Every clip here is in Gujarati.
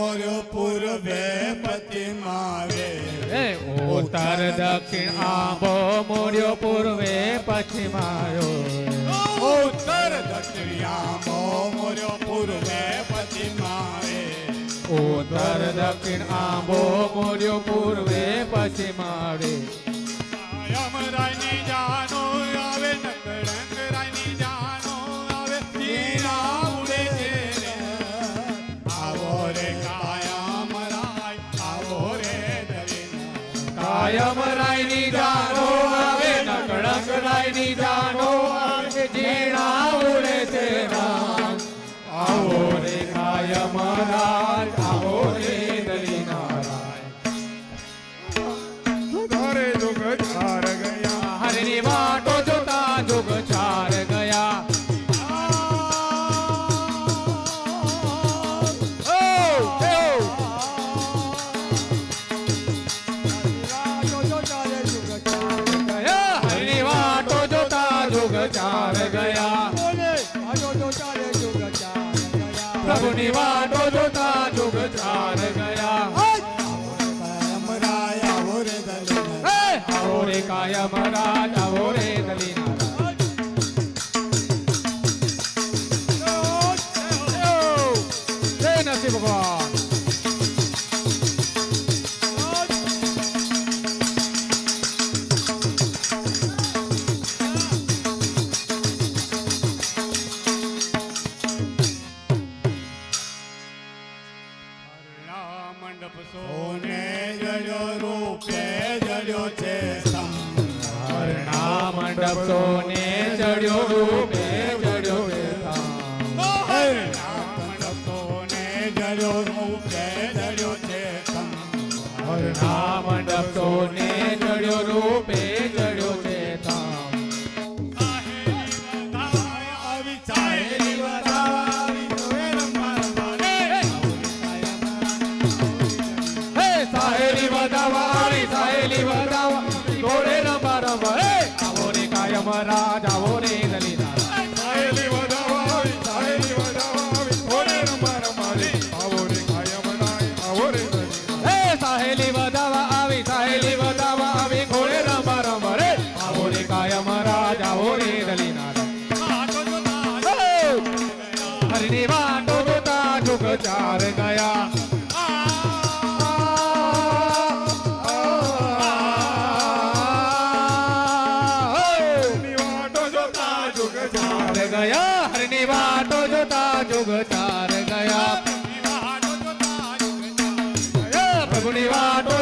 મોર્યો પૂર્વે પતિમાવે ઉત્તર દક્ષિણ આંબો મોર્યો પૂર્વે પશ્ચિમ આવ્યો ઉત્તર આંબો મોર્યો પૂર્વે પતિમાવે ઉત્તર દક્ષિણ આંબો મોર્યો પૂર્વે પશ્ચિમ આવે યમરાયની જાનો દરિયા કાયમ રાયની જાનો પ્રભુની વાટો જોતા જુગ ચાર ગયા કાયમ રાય આવો રે દરિયા હે! આવો રે કાયમ રાજ સોને જડ્યો રૂપે જડ્યો છે મંડપ સોને જડ્યો રૂપે જડ્યો છે મંડપ સોને ચડ્યો રૂપે સાહેલી વધાવા આવી સાહેલી વધાવા આવી પ્રભુની વાટો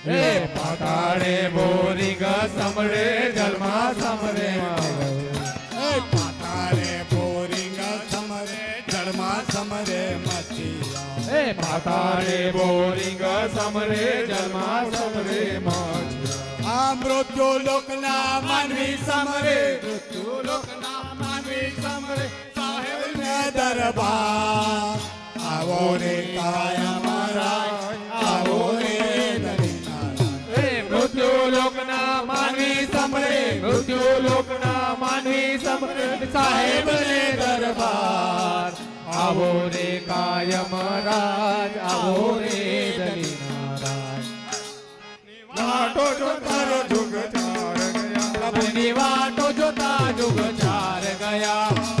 સમરે હે પાતાળે બોરિંગ સમરે જલમાં સમરે એ માતા રે ભોરિંગ સમરે જળમાં સમરે મચિયા હે પાતાળે બોરિંગ સમરે જલમાં સમરે માછિયા આ મૃત્યુ લોકના માનવી સમરે મૃત્યુ લોકના માનવી સમરે સાહેબ ને દરબાર આવો રે કાયમ રાય મૃત્યુ લોકના માનવી સાહેબ ને દરબાર, આવો રે કાયમ રાજ, આવો રે દલી નારાજ વાટો જોતા જુગ ચાર ગયા પ્રભુની વાટો જોતા જુગ ચાર ગયા.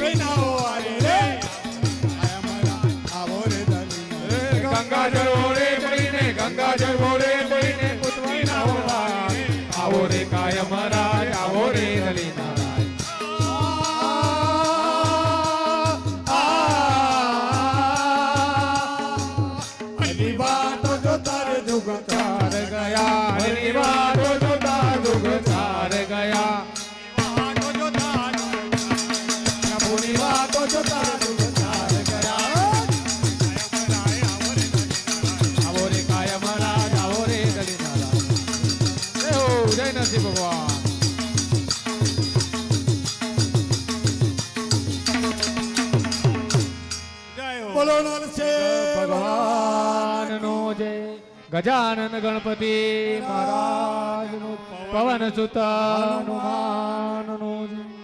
right now. નથી ભગવાન. બોલો ગજાનન ગણપતિ મહારાજ પવન સુત હનુમાનનું જય.